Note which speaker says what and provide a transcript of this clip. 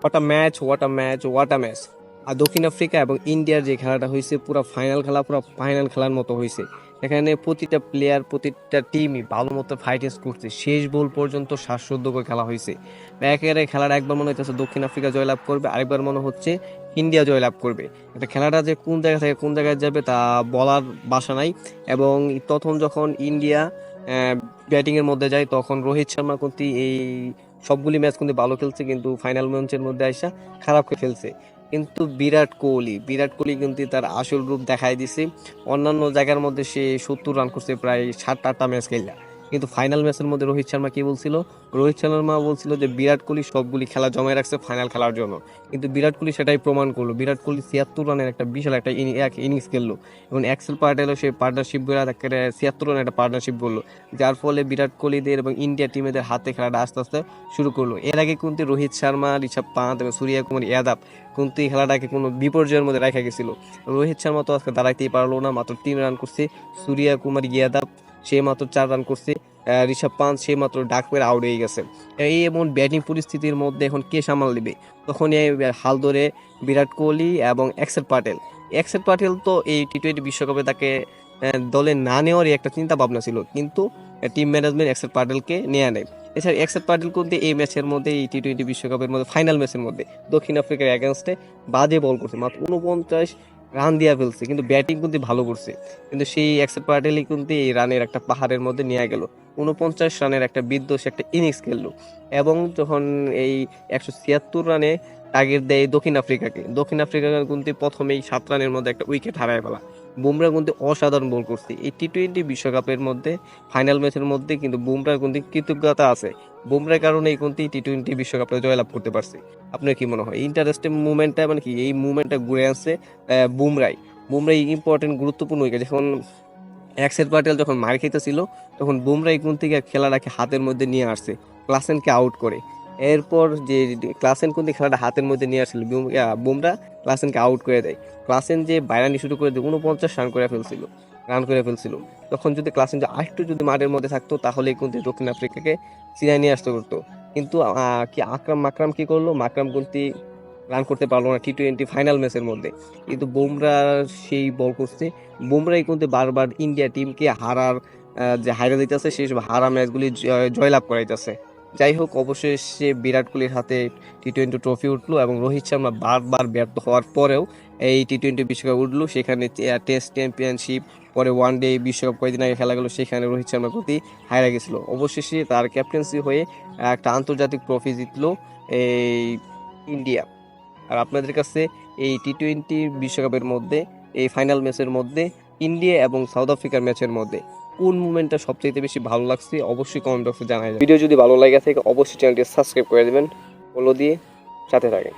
Speaker 1: What a match what a match what a match আর দক্ষিণ Africa এবং ইন্ডিয়ার যে খেলাটা হয়েছে, পুরো ফাইনাল খেলা, পুরো ফাইনাল খেলার মতো হয়েছে। এখানে প্রতিটা প্লেয়ার প্রতিটা টিমই ভালো মতো ফাইটেস করছে। শেষ বল পর্যন্ত শ্বাসরুদ্ধ করে খেলা হয়েছে। একেবারে খেলার একবার মনে হচ্ছে দক্ষিণ আফ্রিকা জয়লাভ করবে, আরেকবার মনে হচ্ছে ইন্ডিয়া জয়লাভ করবে। এটা খেলাটা যে কোন জায়গা থেকে কোন জায়গায় যাবে তা বলার বাসা নাই। এবং তখন যখন ইন্ডিয়া ব্যাটিংয়ের মধ্যে যায়, তখন রোহিত শর্মা কিন্তু এই সবগুলি ম্যাচ কিন্তু ভালো খেলছে, কিন্তু ফাইনাল ম্যাচের মধ্যে আসা খারাপ খেলছে। কিন্তু বিরাট কোহলি বিরাট কোহলি কিন্তু তার আসল রূপ দেখাই দিছে। অন্যান্য জায়গার মধ্যে সে সত্তর রান করছে, প্রায় সাত আটটা ম্যাচ খেললা। কিন্তু ফাইনাল ম্যাচের মধ্যে রোহিত শর্মা কি বলছিল? রোহিত শর্মা বলছিল যে বিরাট কোহলি সবগুলি খেলা জমায় রাখছে ফাইনাল খেলার জন্য। কিন্তু বিরাট কোহলি সেটাই প্রমাণ করল। বিরাট কোহলি ছিয়াত্তর রানের একটা বিশাল একটা এক ইনিংস খেললো। এবং এক্সেল পার্টেলও সে পার্টনারশিপ ছিয়াত্তর রানের একটা পার্টনারশিপ করল। যার ফলে বিরাট কোহলিদের এবং ইন্ডিয়া টিমেদের হাতে খেলাটা আস্তে আস্তে শুরু করল। এর আগে কিন্তু রোহিত শর্মা, ঋষভ পান্ত এবং সূর্য কুমার ইয়াদব কিন্তু এই খেলাটাকে কোনো বিপর্যয়ের মধ্যে রেখে গেছিল। রোহিত শর্মা তো আজকে দাঁড়াইতেই পারল না, মাত্র তিন রান করছে। সূর্য কুমার ইয়াদব সে মাত্র চার রান করছে ঋষভ পান্ত সে মাত্র ডাক করে আউট হয়ে গেছে। এই এমন ব্যাটিং পরিস্থিতির মধ্যে এখন কে সামাল দিবে? তখন এই হাল ধরে বিরাট কোহলি এবং এক্সেল পাটেল। এক্সেল পাটেল তো এই টি টোয়েন্টি বিশ্বকাপে তাকে দলে না নেওয়ারই একটা চিন্তা ভাবনা ছিল। কিন্তু টিম ম্যানেজমেন্ট এক্সেল পাটেলকে নেওয়া নেয় এছাড়া এক্সেল পাটেল কিন্তু এই ম্যাচের মধ্যে, এই টি টোয়েন্টি বিশ্বকাপের মধ্যে ফাইনাল ম্যাচের মধ্যে, দক্ষিণ আফ্রিকার অ্যাগেনস্টে বাজে বল করছে। মাত্র উনপঞ্চাশ রান দিয়া ফেলছে, কিন্তু ব্যাটিং কিন্তু ভালো করছে। কিন্তু সেই একশো পাটেলই কিন্তু এই রানের একটা পাহাড়ের মধ্যে নিয়ে গেল। উনপঞ্চাশ রানের একটা বিধ্বংসী একটা ইনিংস খেললো। এবং যখন এই একশো ছিয়াত্তর রানে টার্গেট দেয় দক্ষিণ আফ্রিকাকে, দক্ষিণ আফ্রিকা কিন্তু প্রথমেই সাত রানের মধ্যে একটা উইকেট হারায় ফেলা। বুমরা কিন্তু অসাধারণ বল করছে। এই টি টোয়েন্টি বিশ্বকাপের মধ্যে, ফাইনাল ম্যাচের মধ্যে কিন্তু বুমরার কিন্তু কৃতজ্ঞতা আছে। বুমরার কারণে কিন্তু টি টোয়েন্টি বিশ্বকাপটা জয়লাভ করতে পারছে। আপনার কি মনে হয়? ইন্টারেস্টিং মুভমেন্টটা মানে কি? এই মুভমেন্টটা ঘুরে আসছে বুমরাই। বুমরাই ইম্পর্টেন্ট গুরুত্বপূর্ণ উইকেট যখন অ্যাক্সেল পাটেল যখন মার খেতেছিল, তখন বুমরা কোন থেকে খেলাটাকে হাতের মধ্যে নিয়ে আসছে? ক্লাসেনকে আউট করে। এরপর যে ক্লাসেন কিন্তু খেলাটা হাতের মধ্যে নিয়ে আসছিল, বুম- বুমরা ক্লাসেনকে আউট করে দেয়। ক্লাসেন যে বাইরানি শুরু করে দিয়ে উনপঞ্চাশ রান করে ফেলছিল, রান করে ফেলছিল। তখন যদি ক্লাসেন যে আরেকটু যদি মাঠের মধ্যে থাকতো, তাহলে কিন্তু দক্ষিণ আফ্রিকাকে সিরিয়ায় নিয়ে আসতে করতো কিন্তু কি আকরাম মাকরাম কি করল? মাকরাম কিন্তু রান করতে পারল না টি টোয়েন্টি ফাইনাল ম্যাচের মধ্যে। কিন্তু বুমরা সেই বল করছে। বুমরাই কিন্তু বারবার ইন্ডিয়া টিমকে হারার যে হাইরা দিতেছে সেই সব হারা ম্যাচগুলি জয়- জয়লাভ করাইতেছে। যাই হোক, অবশেষে বিরাট কোহলির হাতে টি টোয়েন্টি ট্রফি উঠল এবং রোহিত শর্মা বারবার ব্যর্থ হওয়ার পরেও এই টি টোয়েন্টি বিশ্বকাপ উঠল। সেখানে টেস্ট চ্যাম্পিয়নশিপ পরে ওয়ান ডে বিশ্বকাপ কয়েকদিন আগে খেলা গেলো, সেখানে রোহিত শর্মার প্রতি হারা গেছিল। অবশেষে তার ক্যাপ্টেন্সি হয়ে একটা আন্তর্জাতিক ট্রফি জিতলো এই ইন্ডিয়া আর আপনাদের কাছে এই টি টোয়েন্টি বিশ্বকাপের মধ্যে, এই ফাইনাল ম্যাচের মধ্যে ইন্ডিয়া এবং সাউথ আফ্রিকার ম্যাচের মধ্যে, কোন মুভমেন্টটা সবচেয়ে বেশি ভালো লাগছে অবশ্যই কমেন্ট বক্সে জানাই ভিডিও যদি ভালো লাগে থাকে, অবশ্যই চ্যানেলটি সাবস্ক্রাইব করে দেবেন। ফলো দিয়ে সাথে থাকেন।